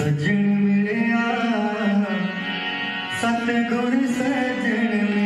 ਸਜਣ ਮਿਲਿਆ ਸਤਿਗੁਰ ਸਜਣ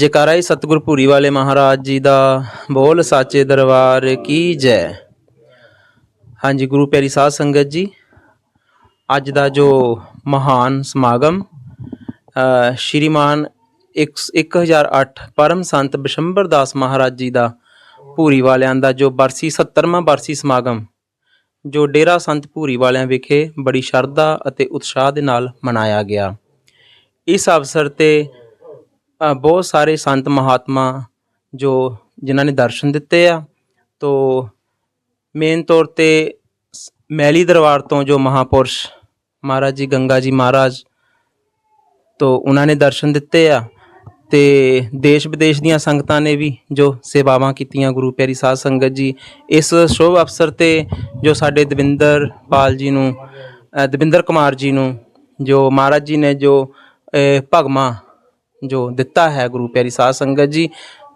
ਹਾਂਜੀ ਜੈਕਾਰਾ ਹੀ ਸਤਿਗੁਰ ਭੂਰੀ ਵਾਲੇ ਮਹਾਰਾਜ ਜੀ ਦਾ ਬੋਲ ਸਾਚੇ ਦਰਬਾਰ ਕੀ ਜੈ। ਹਾਂਜੀ, ਗੁਰੂ ਪਿਆਰੀ ਸਾਧ ਸੰਗਤ ਜੀ, ਅੱਜ ਦਾ ਜੋ ਮਹਾਨ ਸਮਾਗਮ ਸ਼੍ਰੀਮਾਨ ਇੱਕ- 1008 ਪਰਮ ਸੰਤ ਬਿਸ਼ੰਬਰ ਦਾਸ ਮਹਾਰਾਜ ਜੀ ਦਾ ਭੂਰੀ ਵਾਲਿਆਂ ਦਾ ਜੋ ਬਰਸੀ 70ਵਾਂ ਬਰਸੀ ਸਮਾਗਮ, ਜੋ ਡੇਰਾ ਸੰਤ ਭੂਰੀ ਵਾਲਿਆਂ ਵਿਖੇ ਬੜੀ ਸ਼ਰਧਾ ਅਤੇ ਉਤਸ਼ਾਹ ਦੇ ਨਾਲ ਮਨਾਇਆ ਗਿਆ। ਇਸ ਅਵਸਰ ਤੇ ਬਹੁਤ ਸਾਰੇ ਸੰਤ ਮਹਾਤਮਾ ਜੋ ਜਿਨ੍ਹਾਂ ਨੇ ਦਰਸ਼ਨ ਦਿੱਤੇ ਆ ਤੋ ਮੇਨ ਤੌਰ ਤੇ ਸ- ਮੈਲੀ ਦਰਬਾਰ ਤੋਂ ਜੋ ਮਹਾਪੁਰਸ਼ ਮਹਾਰਾਜ ਜੀ ਗੰਗਾ ਜੀ ਮਹਾਰਾਜ ਤੋਂ ਉਹਨਾਂ ਨੇ ਦਰਸ਼ਨ ਦਿੱਤੇ ਆ ਤੇ ਦੇਸ਼ ਵਿਦੇਸ਼ ਦੀਆਂ ਸੰਗਤਾਂ ਨੇ ਵੀ ਜੋ ਸੇਵਾਵਾਂ ਕੀਤੀਆਂ ਗੁਰੂ ਪਿਆਰੀ ਸਾਧ ਸੰਗਤ ਜੀ ਇਸ ਸ਼ੁਭ ਅਵਸਰ ਤੇ ਜੋ ਸਾਡੇ ਦਵਿੰਦਰ ਪਾਲ ਜੀ ਨੂੰ ਦਵਿੰਦਰ ਕੁਮਾਰ ਜੀ ਨੂੰ ਜੋ ਮਹਾਰਾਜ ਜੀ ਨੇ ਜੋ ਅ, ਭਗਮਾ ਜੋ ਦਿੱਤਾ ਹੈ ਗੁਰੂ ਪਿਆਰੀ ਸਾਧ ਸੰਗਤ ਜੀ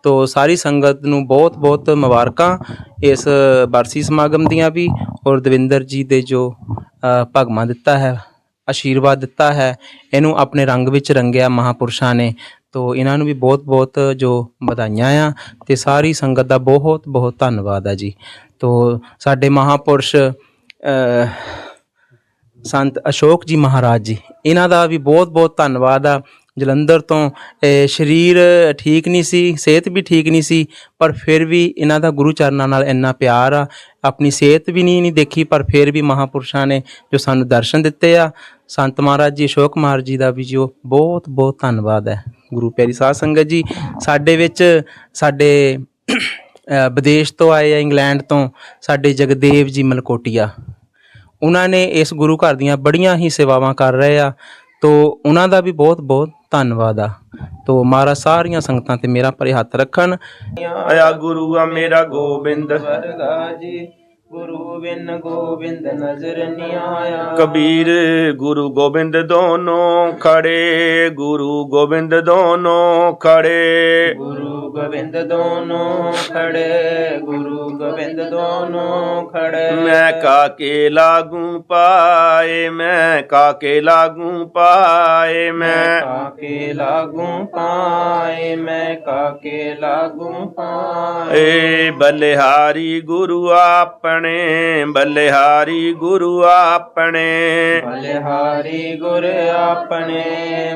ਤੋ ਸਾਰੀ ਸੰਗਤ ਨੂੰ ਬਹੁਤ ਬਹੁਤ ਮੁਬਾਰਕਾਂ ਇਸ ਬਰਸੀ ਸਮਾਗਮ ਦੀਆਂ ਵੀ ਔਰ ਦਵਿੰਦਰ ਜੀ ਦੇ ਜੋ ਅ, ਭਗਮਾ ਦਿੱਤਾ ਹੈ ਆਸ਼ੀਰਵਾਦ ਦਿੱਤਾ ਹੈ ਇਹਨੂੰ ਆਪਣੇ ਰੰਗ ਵਿੱਚ ਰੰਗਿਆ ਮਹਾਪੁਰਸ਼ਾਂ ਨੇ। ਤੋ ਇਹਨਾਂ ਨੂੰ ਵੀ ਬਹੁਤ ਬਹੁਤ ਜੋ ਵਧਾਈਆਂ ਆ ਤੇ ਸਾਰੀ ਸੰਗਤ ਦਾ ਬਹੁਤ ਬਹੁਤ ਧੰਨਵਾਦ ਆ ਜੀ। ਤੋ ਸਾਡੇ ਮਹਾਪੁਰਸ਼ ਸੰਤ ਅਸ਼ੋਕ ਜੀ ਮਹਾਰਾਜ ਜੀ ਇਹਨਾਂ ਦਾ ਵੀ ਬਹੁਤ ਬਹੁਤ ਧੰਨਵਾਦ ਆ ਜਲੰਧਰ ਤੋਂ ਸਰੀਰ ਠੀਕ ਨਹੀਂ ਸੀ, ਸਿਹਤ ਵੀ ਠੀਕ ਨਹੀਂ ਸੀ, ਪਰ ਫਿਰ ਵੀ ਇਹਨਾਂ ਦਾ ਗੁਰੂ ਚਰਨਾਂ ਨਾਲ ਇੰਨਾ ਪਿਆਰ ਆ, ਆਪਣੀ ਸਿਹਤ ਵੀ ਨਹੀਂ ਨਹੀਂ ਦੇਖੀ, ਪਰ ਫਿਰ ਵੀ ਮਹਾਪੁਰਸ਼ਾਂ ਨੇ ਜੋ ਸਾਨੂੰ ਦਰਸ਼ਨ ਦਿੱਤੇ ਆ। ਸੰਤ ਮਹਾਰਾਜ ਜੀ, ਅਸ਼ੋਕ ਕੁਮਾਰ ਜੀ ਦਾ ਵੀ ਜੋ ਬਹੁਤ ਬਹੁਤ ਧੰਨਵਾਦ ਹੈ। ਗੁਰੂ ਪਿਆਰੀ ਸਾਧ ਸੰਗਤ ਜੀ, ਸਾਡੇ ਵਿੱਚ ਸਾਡੇ ਵਿਦੇਸ਼ ਤੋਂ ਆਏ ਆ, ਇੰਗਲੈਂਡ ਤੋਂ, ਸਾਡੇ ਜਗਦੇਵ ਜੀ ਮਲਕੋਟੀਆ। ਉਹਨਾਂ ਨੇ ਇਸ ਗੁਰੂ ਘਰ ਦੀਆਂ ਬੜੀਆਂ ਹੀ ਸੇਵਾਵਾਂ ਕਰ ਰਹੇ ਆ। ਤੋ ਉਹਨਾਂ ਦਾ ਵੀ ਬਹੁਤ ਬਹੁਤ ਧੰਨਵਾਦ ਆ। ਤੋ ਮਹਾਰਾਜ ਸਾਰੀਆਂ ਸੰਗਤਾਂ ਤੇ ਮੇਰਾ ਭਰੇ ਹੱਥ ਰੱਖਣ। ਆਇਆ ਗੁਰੂ ਆ ਮੇਰਾ ਗੋਬਿੰਦ। ਵਰਗਾ ਜੀ। ਗੁਰੂ ਬਿਨ ਗੋਬਿੰਦ ਨਜ਼ਰ ਨਹੀਂ ਆਇਆ। ਕਬੀਰ ਗੁਰੂ ਗੋਬਿੰਦ ਦੋਨੋਂ ਖੜੇ ਗੁਰੂ ਗੋਬਿੰਦ ਦੋਨੋਂ ਖੜੇ। ਗੁਰੂ ਗੋਬਿੰਦ ਦੋਨੋਂ ਖੜੇ ਗੁਰੂ ਗੋਬਿੰਦ ਦੋਨੋਂ ਖੜੇ। ਮੈਂ ਕਾਕੇ ਲਾਗੂ ਪਾਏ ਮੈਂ ਕਾਕੇ ਲਾਗੂ ਪਾਏ ਮੈਂ ਕਾਕੇ ਲਾਗੂ ਪਾਏ ਮੈਂ ਕਾਕੇ ਲਾਗੂ ਪਾਏ। ਏ ਬਲਿਹਾਰੀ ਗੁਰੂ ਆਪਣੇ ਆਪਣੇ ਬੱਲਿਹਾਰੀ ਗੁਰੂ ਆਪਣੇ। ਬਲਿਹਾਰੀ ਗੁਰ ਆਪਣੇ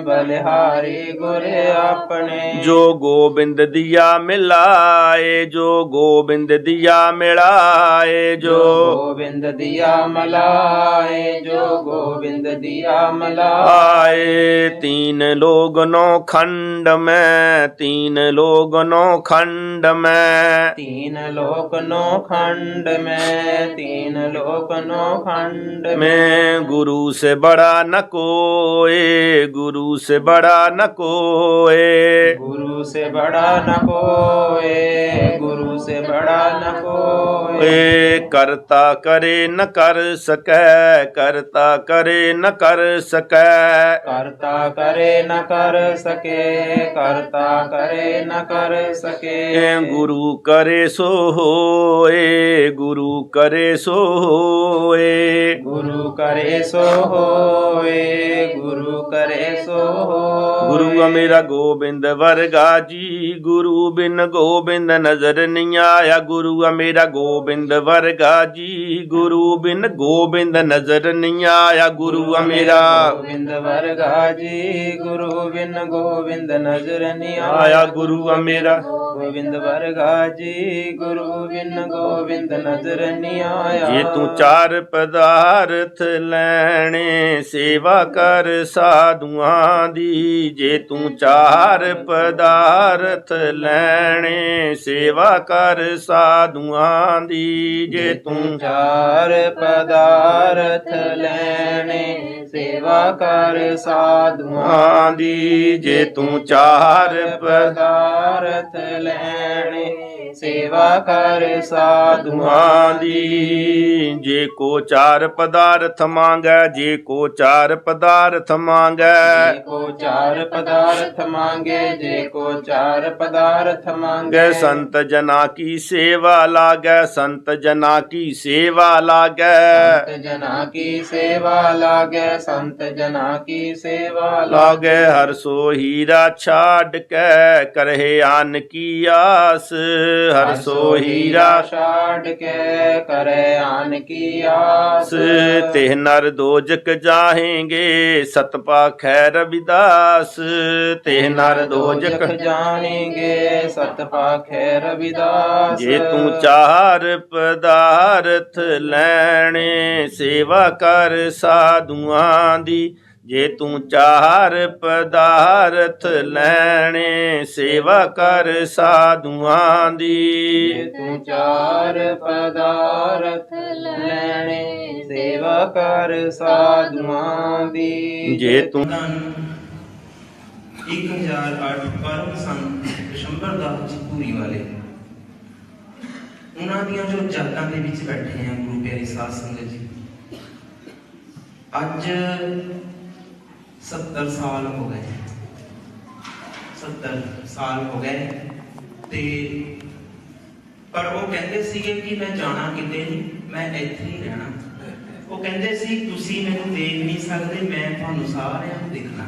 ਬਲਿਹਾਰੀ ਗੁਰ ਆਪਣੇ। ਜੋ ਗੋਬਿੰਦ ਦੀਆ ਮਿਲਾਏ ਜੋ ਗੋਬਿੰਦ ਦੀਆ ਮਿਲਾਏ ਜੋ ਗੋਬਿੰਦ ਦੀਆ ਮਲਾਏ ਜੋ ਗੋਬਿੰਦ ਦੀਆ ਮਲਾਏ। ਤੀਨ ਲੋਗ ਨੋ ਖੰਡ ਮੈਂ ਤੀਨ ਲੋਗ ਨੋ ਖੰਡ ਮੈਂ। ਤੀਨ ਲੋਕ ਨੋ ਖੰਡ ਮੈਂ। तीन लोक नो खंड में। गुरु से बड़ा न कोई गुरु से बड़ा न कोई गुरु से बड़ा न कोई गुरु से बड़ा न कोई ए करता करे न कर सके करता करे न कर सके। करता करे न कर सके करता करे न कर सके। गुरु करे सो होए गुरु ਕਰੇ ਸੋ ਹੋਏ ਗੁਰੂ ਕਰੇ ਸੋ ਹੋਏ ਗੁਰੂ ਕਰੇ ਸੋ ਹੋਏ। ਗੁਰੂ ਆ ਮੇਰਾ ਗੋਬਿੰਦ ਵਰਗਾ ਜੀ। ਗੁਰੂ ਬਿਨ ਗੋਬਿੰਦ ਨਜ਼ਰ ਨਹੀਂ ਆਇਆ। ਗੁਰੂ ਆ ਮੇਰਾ ਗੋਬਿੰਦ ਵਰਗਾ ਜੀ। ਗੁਰੂ ਬਿਨ ਗੋਬਿੰਦ ਨਜ਼ਰ ਨਹੀਂ ਆਇਆ। ਗੁਰੂ ਆ ਮੇਰਾ ਗੋਬਿੰਦ ਵਰਗਾ ਜੀ। ਗੁਰੂ ਬਿਨ ਗੋਬਿੰਦ ਨਜ਼ਰ ਨਹੀਂ ਆਇਆ। ਗੁਰੂ ਆ ਮੇਰਾ ਗੋਬਿੰਦ ਵਰਗਾ ਜੀ। ਗੁਰੂ ਬਿਨ ਗੋਬਿੰਦ ਨਜ਼ਰ ਨਹੀਂ ਆਇਆ। ਜੇ ਤੂੰ ਚਾਰ ਪਦਾਰਥ ਲੈਣੇ ਸੇਵਾ ਕਰ ਸਾਧੂਆਂ ਦੀ। ਜੇ ਤੂੰ ਚਾਰ ਪਦਾਰਥ ਲੈਣੇ ਸੇਵਾ ਕਰ ਸਾਧੂਆਂ ਦੀ। ਜੇ ਤੂੰ ਚਾਰ ਪਦਾਰਥ ਲੈਣੇ ਸੇਵਾ ਕਰ ਸਾਧੂਆਂ ਦੀ। ਜੇ ਤੂੰ ਚਾਰ ਪਦਾਰਥ ਲੈਣੇ ਸੇਵਾ ਕਰ ਸਾਧੂਆਂ ਦੁਆਂ ਦੀ ਜੇ ਕੋ ਚਾਰ ਪਦਾਰਥ ਮੰਗੈ ਜੇ ਕੋ ਚਾਰ ਪਦਾਰਥ ਮੰਗੈ ਜੇ ਕੋ ਚਾਰ ਪਦਾਰਥ ਮੰਗੇ ਜੇ ਕੋ ਚਾਰ ਪਦਾਰਥ ਮੰਗੇ ਗੈ ਸੰਤ ਜਨਾ ਕੀ ਸੇਵਾ ਲਾਗੈ ਸੰਤ ਜਨਾ ਕੀ ਸੇਵਾ ਲਾਗੈ ਸੰਤ ਜਨਾ ਕੀ ਸੇਵਾ ਲਾਗੇ ਸੰਤ ਜਨਾ ਕੀ ਸੇਵਾ ਲਾਗੇ ਲਾਗੈ ਹਰ ਸੋ ਹੀਰਾ ਛਾੜ ਕੇ ਕਰਹਿ ਆਨ ਕੀ ਆਸ ਹਰ ਸੋ ਹੀਰਾ ਛਾੜ ਕੇ ਕਰੇ ਆਨ ਕੀ ਆਸ। ਤੇ ਨਰ ਦੋਜਕ ਜਾਹੇਂਗੇ ਸਤਪਾ ਖੈ ਰਵਿਦਾਸ। ਤੇ ਨਰ ਦੋਜਕ ਜਾਣੇਗੇ ਸਤ ਪਾਖੇ ਰਵਿਦਾਸ। ਜੇ ਤੂੰ ਚਾਰ ਪਦਾਰਥ ਲੈਣੇ ਸੇਵਾ ਕਰ ਸਾਧੂਆਂ ਦੀ। ਜੇ ਤੂੰ ਚਾਰ ਪਦਾਰਥ ਲੈਣੇ ਸੇਵਾ ਕਰ ਸਾਧੂਆਂ ਜੇ ਦੀ ਤੂੰ ਚਾਰ ਪਦਾਰਥ ਲੈਣੇ ਸੇਵਾ ਕਰ ਸਾਧੂਆਂ ਦੀ। ਜੇ ਤੂੰ 1008 ਪਰਮ ਸੰਤ ਦਸ਼ੰਬਰ ਦਾਸ ਜੀ ਪੂਰੀ ਵਾਲੇ। ਉਹਨਾਂ ਦੀਆਂ ਜੋ ਜਾਤਾਂ ਦੇ ਵਿੱਚ ਬੈਠੇ ਆ ਗੁਰੂ ਪਿਆਰੀ ਸਾਧ ਸੰਗਤ ਜੀ। ਅੱਜ 70 ਸਾਲ ਹੋ ਗਏ। 70 ਸਾਲ ਹੋ ਗਏ ਤੇ ਪਰ ਉਹ ਕਹਿੰਦੇ ਸੀਗੇ ਕਿ ਮੈਂ ਜਾਣਾ ਕਿਤੇ ਨਹੀਂ, ਮੈਂ ਇੱਥੇ ਹੀ ਰਹਿਣਾ। ਉਹ ਕਹਿੰਦੇ ਸੀ, ਤੁਸੀਂ ਮੈਨੂੰ ਦੇਖ ਨਹੀਂ ਸਕਦੇ, ਮੈਂ ਤੁਹਾਨੂੰ ਸਾਰਿਆਂ ਨੂੰ ਦੇਖਣਾ।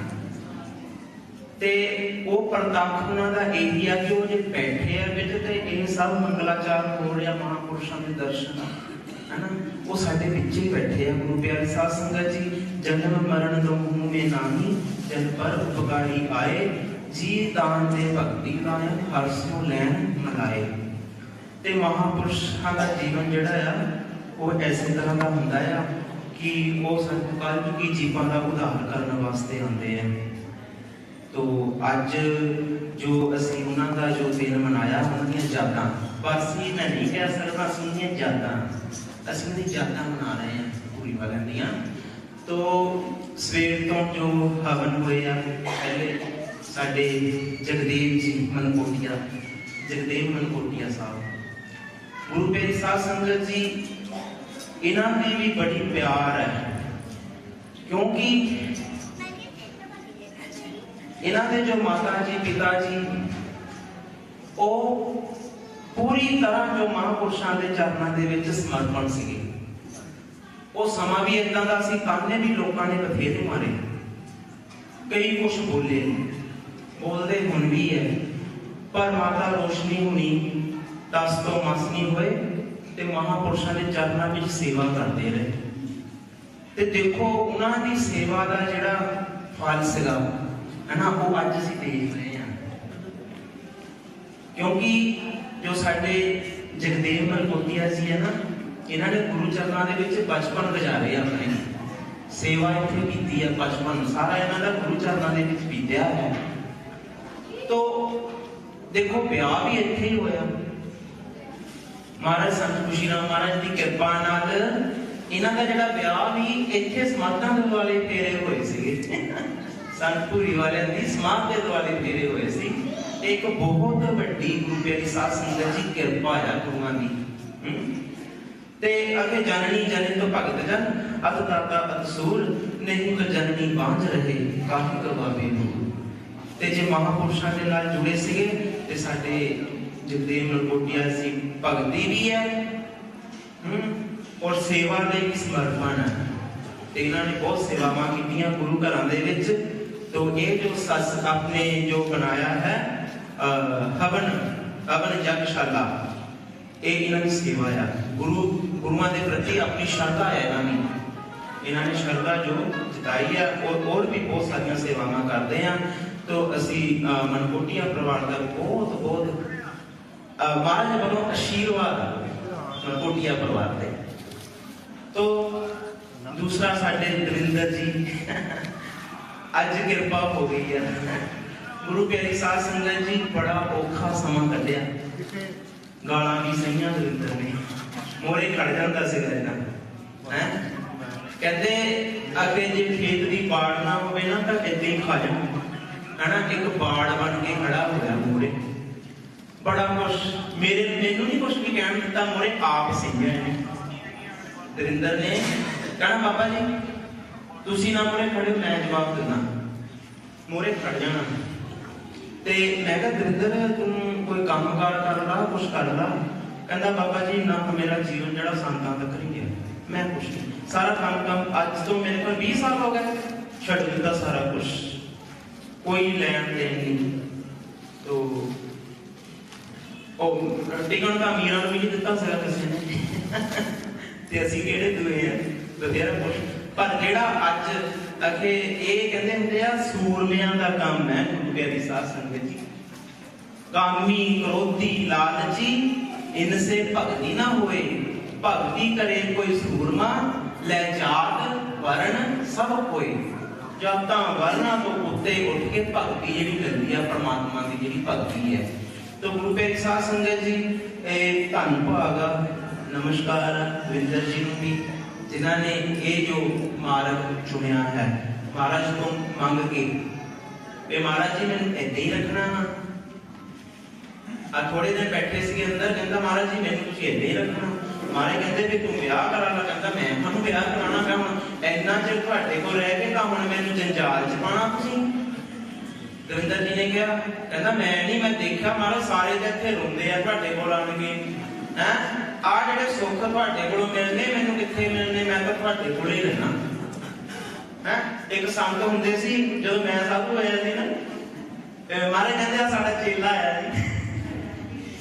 ਤੇ ਉਹ ਪ੍ਰਤੱਖ ਉਹਨਾਂ ਦਾ ਇਹੀ ਆ ਕਿ ਉਹ ਜੇ ਬੈਠੇ ਆ ਵਿੱਚ ਤੇ ਇਹ ਸਭ ਮੰਗਲਾਚਾਰ ਹੋ ਰਿਹਾ ਮਹਾਪੁਰਸ਼ਾਂ ਦੇ ਦਰਸ਼ਨ ਹਨਾ? ਉਹ ਸਾਡੇ ਵਿੱਚ ਹੀ ਬੈਠੇ ਆ, ਗੁਰੂ ਪਿਆਰੇ ਸਾਧ ਸੰਗਤ ਜੀ। ਜਨਮ ਮਰਨ ਦੋ ਮੇ ਨਾਹੀ ਜਨ ਪਰ ਉਪਕਾਰੀ ਆਏ, ਜੀ ਦਾਨ ਦੇ ਭਗਤੀ ਲਾਇਨ ਹਰ ਸਿਉ ਲੈਣ ਮਨਾਏ ਤੇ ਮਹਾਪੁਰਸ਼ਾਂ ਦਾ ਜੀਵਨ ਜਿਹੜਾ ਆ, ਉਹ ਐਸੇ ਤਰ੍ਹਾਂ ਦਾ ਹੁੰਦਾ ਆ ਕਿ ਉਹ ਸਾਨੂੰ ਕੀ ਜੀਵਾਂ ਦਾ ਉਦਾਹਰਨ ਕਰਨ ਵਾਸਤੇ ਆਉਂਦੇ ਆ। ਤੋ ਅੱਜ ਜੋ ਅਸੀਂ ਉਹਨਾਂ ਦਾ ਜੋ ਦਿਨ ਮਨਾਇਆ, ਉਹਨਾਂ ਦੀਆਂ ਯਾਦਾਂ, ਬਸ ਇਹ ਮੈਂ ਨਹੀਂ ਕਹਿ ਸਕਦਾ ਅਸੀਂ ਉਹਦੀਆਂ ਯਾਦਾਂ, ਅਸੀਂ ਉਹਦੀ ਯਾਦਾਂ ਮਨਾ ਰਹੇ ਹਾਂ ਪੂਰੀ ਵਾਲਿਆਂ ਦੀਆਂ। ਤੋ ਸਵੇਰ ਤੋਂ ਜੋ ਹਵਨ ਹੋਏ ਆ, ਪਹਿਲੇ ਸਾਡੇ ਜਗਦੇਵ ਜੀ ਮਨਕੋਟੀਆ ਜਗਦੇਵ ਮਨਕੋਟੀਆ ਸਾਹਿਬ। ਗੁਰੂ ਪਿਆਰੀ ਸਾਧ ਸੰਗਤ ਜੀ, ਇਹਨਾਂ ਦੀ ਵੀ ਬੜੀ ਪਿਆਰ ਹੈ। ਕਿਉਂਕਿ ਇਹਨਾਂ ਦੇ ਜੋ ਮਾਤਾ ਜੀ, ਪਿਤਾ ਜੀ, ਉਹ ਪੂਰੀ ਤਰ੍ਹਾਂ ਜੋ ਮਹਾਂਪੁਰਸ਼ਾਂ ਦੇ ਚਰਨਾਂ ਦੇ ਵਿੱਚ ਸਮਰਪਣ ਸੀਗੇ। ਉਹ ਸਮਾਂ ਵੀ ਇਦਾਂ ਦਾ ਸੀ ਤਾਨੇ ਵੀ ਲੋਕਾਂ ਨੇ ਬਥੇਰੇ ਮਾਰੇ? ਕਈ ਕੁਝ ਬੋਲੇ, ਬੋਲਦੇ ਹੁਣ ਵੀ ਹੈ ਪਰ ਮਾਤਾ ਰੋਸ਼ਨੀ ਹੁਣੀ, ਦਸ ਤੋਂ ਮਸ ਹੋਏ ਤੇ ਮਹਾਂਪੁਰਸ਼ਾਂ ਦੇ ਚਰਨਾਂ ਵਿੱਚ ਸੇਵਾ ਕਰਦੇ ਰਹੇ। ਤੇ ਦੇਖੋ, ਉਹਨਾਂ ਦੀ ਸੇਵਾ ਦਾ ਜਿਹੜਾ ਫਲ ਸੀਗਾ ਹਨਾ, ਉਹ ਅੱਜ ਅਸੀਂ ਦੇਖ ਰਹੇ ਹਾਂ। ਕਿਉਂਕਿ ਜੋ ਸਾਡੇ ਜਗਦੇਵ ਮਲਕੋਟੀਆ ਜੀ ਹੈ ਨਾ ਇਹਨਾਂ ਨੇ ਗੁਰੂ ਚਰਨਾਂ ਦੇ ਵਿੱਚ ਬਚਪਨ ਗੁਜ਼ਾਰੇ ਆਪਣੇ। ਸੇਵਾ ਇੱਥੇ ਕੀਤੀ ਹੈ ਬਚਪਨ। ਸਾਰਾ ਇਹਨਾਂ ਦਾ ਗੁਰੂ ਚਰਨਾਂ ਦੇ ਵਿੱਚ ਬੀਤਿਆ ਹੈ ਤੋ ਦੇਖੋ, ਵਿਆਹ ਵੀ ਇੱਥੇ ਹੀ ਹੋਇਆ। ਮਹਾਰਾਜ ਸੰਤ ਖੁਸ਼ੀਰਾਮ ਮਹਾਰਾਜ ਦੀ ਕਿਰਪਾ ਨਾਲ ਇਹਨਾਂ ਦਾ ਜਿਹੜਾ ਵਿਆਹ ਵੀ ਇੱਥੇ ਸਮਾਧਾਂ ਦੇ ਵਾਲੇ ਫੇਰੇ ਹੋਏ ਸੀਗੇ। ਸੰਤਪੁਰੀ ਵਾਲਿਆਂ ਦੀ ਸਮਾਧ ਦੇ ਦੁਆਲੇ ਫੇਰੇ ਹੋਏ ਸੀ। ਇਹ ਇੱਕ ਬਹੁਤ ਵੱਡੀ ਗੁਰੂ ਪਿਆਰੀ ਸਾਧ ਸੰਗਤ ਦੀ ਕਿਰਪਾ ਆ ਗੁਰੂਆਂ ਦੀ। ਹਮ। ਤੇ ਅਗੇ ਜਨਨੀ ਜਨੇ ਤੋਂ ਭਗਤ ਜਨ ਅਤ ਦਾਤਾ ਅਤਸੂਰ ਨਹੀਂ ਤਾਂ ਜਨਨੀ ਬਾਂਝ ਰਹੇ ਕਾਹੀ ਕਰਵਾਵੇ ਦੂਰ ਤੇ ਜੇ ਮਹਾਪੁਰਸ਼ਾਂ ਦੇ ਨਾਲ ਜੁੜੇ ਸੀਗੇ ਤੇ ਸਾਡੇ ਜਗਦੇਵ ਮਲਕੋਟਿਆ ਸੀ ਭਗਤੀ ਵੀ ਹੈ ਹਮ, ਔਰ ਸੇਵਾ ਦੇ ਵੀ ਸਮਰਪਣ ਹੈ ਤੇ ਇਹਨਾਂ ਨੇ ਬਹੁਤ ਸੇਵਾਵਾਂ ਕੀਤੀਆਂ ਗੁਰੂ ਘਰਾਂ ਦੇ ਵਿੱਚ ਤੋ ਇਹ ਜੋ ਸੱਸ ਆਪਣੇ ਜੋ ਬਣਾਇਆ ਹੈ ਅਹ, ਹਵਨ ਹਵਨ ਯਗਸ਼ਾਲਾ ਇਹ ਇਹਨਾਂ ਦੀ ਸੇਵਾ ਆ। ਗੁਰੂ ਗੁਰੂਆਂ ਦੇ ਪ੍ਰਤੀ ਆਪਣੀ ਸ਼ਰਧਾ ਹੈ ਇਹਨਾਂ ਦੀ। ਇਹਨਾਂ ਨੇ ਸ਼ਰਧਾ ਜੋ ਜਤਾਈ ਆ ਔਰ ਹੋਰ ਵੀ ਬਹੁਤ ਸਾਰੀਆਂ ਸੇਵਾਵਾਂ ਕਰਦੇ ਆ। ਤੋ ਅਸੀਂ ਅਹ, ਮਨਕੋਟੀਆ ਪਰਿਵਾਰ ਦਾ ਬਹੁਤ ਬਹੁਤ ਅਹ, ਮਹਾਰਾਜ ਵੱਲੋਂ ਆਸ਼ੀਰਵਾਦ ਮਨਕੋਟੀਆ ਪਰਿਵਾਰ ਦੇ। ਤੋ ਦੂਸਰਾ ਸਾਡੇ ਦਵਿੰਦਰ ਜੀ। ਅੱਜ ਕਿਰਪਾ ਹੋ ਗਈ ਹੈ ਗੁਰੂ ਪਿਆਰੀ ਸਾਧ ਸੰਗਤ ਜੀ ਬੜਾ ਔਖਾ ਸਮਾਂ ਕੱਢਿਆ। ਗਾਲਾਂ ਵੀ ਸਹੀਆਂ ਦਵਿੰਦਰ ਨੇ। ਮੋਰੇ ਖੜ ਜਾਂਦਾ ਸੀ ਰਹਿਣਾ ਹੈ? ਕਹਿੰਦੇ ਅੱਗੇ ਜੇ ਖੇਤ ਦੀ ਬਾੜ ਨਾ ਹੋਵੇ ਨਾ ਤਾਂ ਇੱਦਾਂ ਹੀ ਖਾ ਜਾਣਾ ਹਨਾ, ਇੱਕ ਬਾੜ ਬਣ ਕੇ ਖੜਾ ਹੋਇਆ ਮੋਰੇ। ਬੜਾ ਕੁਛ, ਮੇਰੇ, ਮੈਨੂੰ ਨਹੀਂ ਕੁਛ ਵੀ ਕਹਿਣ ਦਿੱਤਾ, ਮੋਰੇ ਆਪ ਸੀਗੇ ਨੇ। ਦਰਿੰਦਰ ਨੇ ਕਹਿਣਾ, ਬਾਬਾ ਜੀ, ਤੁਸੀਂ ਨਾ ਮੋਰੇ ਖੜੇ ਮੈਂ ਜਵਾਬ ਦਿੰਦਾ। ਮੋਰੇ ਖੜ ਜਾਣਾ। ਤੇ ਮੈਂ ਕਿਹਾ ਦਰਿੰਦਰ ਤੂੰ ਕੋਈ ਕੰਮਕਾਰ ਕਰ ਲਾ ਕੁਛ ਕਰ ਲਾ ਕਹਿੰਦਾ, ਬਾਬਾ ਜੀ ਨਾ ਮੇਰਾ ਜੀਵਨ ਜਿਹੜਾ ਸੰਤਾਂ ਤੱਕ ਹੀ ਗਿਆ। ਮੈਂ ਕੁਛ ਸਾਰਾ ਕੰਮ ਕੰਮ ਅੱਜ ਤੋਂ ਮੇਰੇ ਕੋਲ 20 ਸਾਲ ਹੋ ਗਏ। ਛੱਡ ਦਿੱਤਾ ਸਾਰਾ ਕੁਛ। ਕੋਈ ਲੈਣ ਦੇਣ ਨਹੀਂ। ਤੋ ਉਹ ਟਿਕਣ ਦਾ ਮੀਰਾਂ ਨੂੰ ਵੀ ਦਿੱਤਾ ਸੀਗਾ ਕਿਸੇ ਨੇ। ਤੇ ਅਸੀਂ ਕਿਹੜੇ ਦੂਏ ਆ, ਬਥੇਰਾ ਕੁਛ। ਪਰ ਜਿਹੜਾ ਅੱਜ ਅਖੇ ਇਹ ਕਹਿੰਦੇ ਹੁੰਦੇ ਆ, ਸੂਰਮਿਆਂ ਦਾ ਕੰਮ ਹੈ ਗੁਰੂ ਪਿਆਰੀ ਸਾਧ ਸੰਗਤ ਜੀ ਕਾਮੀ ਕ੍ਰੋਧੀ ਲਾਲਚੀ, ਇਨਸੇ ਭਗਤੀ ਨਾ ਹੋਏ। ਭਗਤੀ ਕਰੇ ਕੋਈ ਲੈ ਜਾਤ ਵਰਨ ਸਭ ਕੋਈ ਜਾਤਾਂ ਵਰਨਾਂ ਤੋਂ ਉੱਤੇ ਉੱਠ ਕੇ ਭਗਤੀ ਜਿਹੜੀ ਕਰਦੀ ਆ, ਪ੍ਰਮਾਤਮਾ ਦੀ ਜਿਹੜੀ ਭਗਤੀ ਹੈ। ਤੋ ਗੁਰੂ ਪਿਆਰੀ ਸਾਧ ਸੰਗਤ ਜੀ, ਇਹ ਧੰਨ ਭਾਗਾ ਨਮਸਕਾਰ ਵਿੰਦਰ ਜੀ ਨੂੰ ਵੀ, ਜਿਨ੍ਹਾਂ ਨੇ ਇਹ ਜੋ ਮਾਰਗ ਚੁਣਿਆ ਹੈ। ਮਹਾਰਾਜ ਤੋਂ ਮੰਗ ਕੇ, ਵੀ ਮਹਾਰਾਜ ਜੀ, ਮੈਨੂੰ ਏਦਾਂ ਹੀ ਰੱਖਣਾ ਆ ਥੋੜੇ ਦਿਨ ਬੈਠੇ ਸੀਗੇ ਅੰਦਰ, ਕਹਿੰਦਾ ਮਹਾਰਾਜ ਜੀ, ਮੈਨੂੰ ਤੁਸੀਂ ਏਦਾਂ ਹੀ ਰੱਖਣਾ। ਮਾਰੇ ਕਹਿੰਦੇ ਵੀ ਤੂੰ ਵਿਆਹ ਕਰਾਣਾ ਕਹਿੰਦਾ ਮੈਂ ਤੁਹਾਨੂੰ ਵਿਆਹ ਕਰਾਣਾ ਪਿਆ ਹੁਣ। ਇੰਨਾ ਚਿਰ ਤੁਹਾਡੇ ਕੋਲ ਰਹਿ ਕੇ ਤਾਂ ਹੁਣ ਮੈਨੂੰ ਜੰਜਾਲ ਚ ਪਾਣਾ ਤੁਸੀਂ। ਦਵਿੰਦਰ ਜੀ ਨੇ ਕਿਹਾ, ਕਹਿੰਦਾ ਮੈਂ ਨਹੀਂ, ਮੈਂ ਦੇਖਿਆ ਮਹਾਰਾਜ, ਸਾਰੇ ਤੇ ਇੱਥੇ ਰੋਂਦੇ ਆ ਤੁਹਾਡੇ ਕੋਲ ਆਣ ਕੇ। ਹੈ? ਆ ਜਿਹੜੇ ਸੁੱਖ ਤੁਹਾਡੇ ਕੋਲੋਂ ਮਿਲਨੇ, ਮੈਨੂੰ ਕਿੱਥੇ ਮਿਲਨੇ? ਮੈਂ ਤਾਂ ਤੁਹਾਡੇ ਕੋਲ ਹੀ ਰਹਿਣਾ। ਹੈ? ਇੱਕ ਸੰਤ ਹੁੰਦੇ ਸੀ, ਜਦੋਂ ਮੈਂ ਸਾਧੂ ਹੋਇਆ ਸੀ ਨਾ ਮਹਾਰਾਜ ਕਹਿੰਦੇ ਆ, ਸਾਡਾ ਚੇਲਾ ਆਇਆ ਜੀ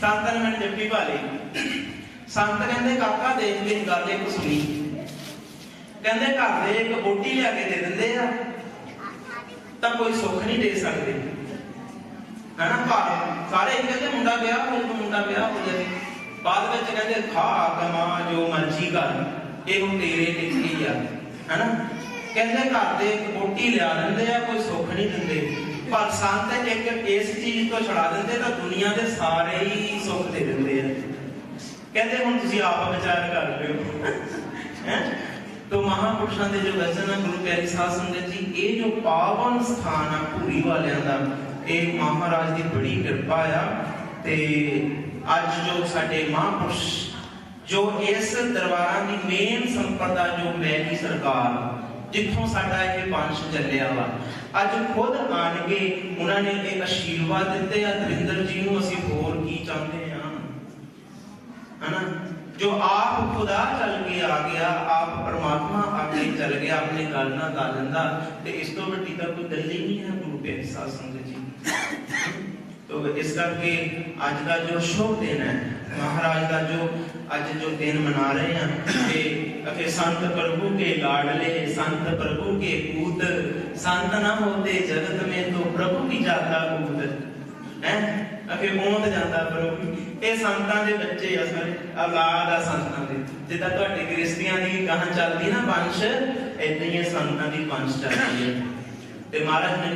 ਸੰਤ ਨੇ ਮੈਨੂੰ ਜੱਫੀ ਪਾ ਲਈ ਸੰਤ ਕਹਿੰਦੇ, ਕਾਕਾ, ਦੇਖ ਮੇਰੀ ਗੱਲ ਇੱਕ ਸੁਣੀ। ਕਹਿੰਦੇ, ਘਰ ਦੇ ਇੱਕ ਬੋਟੀ ਲਿਆ ਕੇ ਦੇ ਦਿੰਦੇ ਆ, ਤਾਂ ਕੋਈ ਸੁੱਖ ਨਹੀਂ ਦੇ ਸਕਦੇ। ਹਨਾ, ਘਰ ਸਾਰੇ ਇਹ ਕਹਿੰਦੇ, ਮੁੰਡਾ ਵਿਆਹ ਹੋ ਜਾਵੇ ਮੁੰਡਾ ਵਿਆਹ ਹੋ ਜਾਵੇ। ਬਾਅਦ ਵਿੱਚ ਕਹਿੰਦੇ, ਖਾ ਕਮਾ ਜੋ ਮਰਜ਼ੀ ਕਰ, ਇਹ ਹੁਣ ਤੇਰੇ ਲਿਖੀ ਆ। ਹਨਾ? ਕਹਿੰਦੇ, ਘਰ ਦੇ ਇੱਕ ਬੋਟੀ ਲਿਆ ਦਿੰਦੇ ਆ, ਕੋਈ ਸੁੱਖ ਨਹੀਂ ਦਿੰਦੇ। ਪਰ ਸੰਤ ਇੱਕ ਇਸ ਚੀਜ਼ ਤੋਂ ਛੜਾ ਦਿੰਦੇ ਤਾਂ ਦੁਨੀਆ ਦੇ ਸਾਰੇ ਹੀ ਸੁੱਖ ਦੇ ਦਿੰਦੇ ਆ। ਕਹਿੰਦੇ ਹੁਣ ਤੁਸੀਂ ਆਪ ਵਿਚਾਰ ਕਰ ਲਿਓ ਹੈ। ਤੋ ਮਹਾਪੁਰਸ਼ਾਂ ਦੇ ਜੋ ਵਚਨ ਆ, ਗੁਰੂ ਪਿਆਰੀ ਸਾਧ ਸੰਗਤ ਜੀ, ਇਹ ਜੋ ਪਾਵਨ ਸਥਾਨ ਆ ਪੂਰੀ ਵਾਲਿਆਂ ਦਾ ਇਹ ਮਹਾਰਾਜ ਦੀ ਬੜੀ ਕਿਰਪਾ ਆ। ਤੇ ਅੱਜ ਜੋ ਸਾਡੇ ਮਹਾਪੁਰਸ਼, ਜੋ ਇਸ ਦਰਬਾਰਾਂ ਦੀ ਮੇਨ ਸੰਪਦਾ ਜੋ ਮੈਲੀ ਸਰਕਾਰ ਜਿੱਥੋਂ ਸਾਡਾ ਇਹ ਵੰਸ਼ ਚੱਲਿਆ ਵਾ। ਅੱਜ ਖੁਦ ਆਣ ਕੇ ਉਹਨਾਂ ਨੇ ਇਹ ਅਸ਼ੀਰਵਾਦ ਦਿੱਤੇ ਆ। ਦਰਿੰਦਰ ਜੀ ਨੂੰ ਅਸੀਂ ਹੋਰ ਕੀ ਚਾਹੁੰਦੇ ਆ? ਹਨਾ? ਜੋ ਆਪ ਖੁਦਾ ਚੱਲ ਕੇ ਆ ਗਿਆ, ਆਪ ਪਰਮਾਤਮਾ ਆਪਣੇ ਚੱਲ ਗਿਆ, ਆਪਣੇ ਗੱਲ ਨਾਲ ਗਾ ਲੈਂਦਾ, ਤੇ ਇਸ ਤੋਂ ਵੱਡੀ ਤਾਂ ਕੋਈ ਗੱਲ ਹੀ ਨਹੀਂ ਹੈ ਗੁਰੂ ਪਿਆਰੇ ਸਾਧ ਸੰਗਤ ਜੀ। ਤੋ ਇਸ ਕਰਕੇ ਅੱਜ ਦਾ ਜੋ ਸ਼ੁਭ ਦਿਨ ਹੈ, ਮਹਾਰਾਜ ਦਾ ਜੋ ਅੱਜ ਜੋ ਦਿਨ ਮਨਾ ਰਹੇ ਹਾਂ, ਤੇ ਅਕੇ ਸੰਤ ਪ੍ਰਭੂ ਕੇ ਲਾਡਲੇ, ਸੰਤ ਪ੍ਰਭੂ ਕੇ ਪੂਤ, ਸੰਤ ਨਾ ਹੋਤੇ ਜਗਤ ਮੇ ਤੋ ਪ੍ਰਭੂ ਕੀ ਜਾਤਾ ਪੂਤ। ਹੈ? ਅਕੇ ਹੋਂਦ ਜਾਂਦਾ ਪ੍ਰਭੂ ਇਹ ਸੰਤਾਂ ਦੇ ਬੱਚੇ ਆ ਸਾਰੇ, ਔਲਾਦ ਆ ਸੰਤਾਂ ਦੇ। ਜਿੱਦਾਂ ਤੁਹਾਡੇ ਗ੍ਰਸਤੀਆਂ ਦੀ ਗਾਂ ਚੱਲਦੀ ਨਾ ਵੰਸ਼ ਏਦਾਂ ਹੀ ਸੰਤਾਂ ਦੀ ਵੰਸ਼ ਚੱਲਦੀ ਹੈ। ਤੇ ਮਹਾਰਾਜ ਨੇ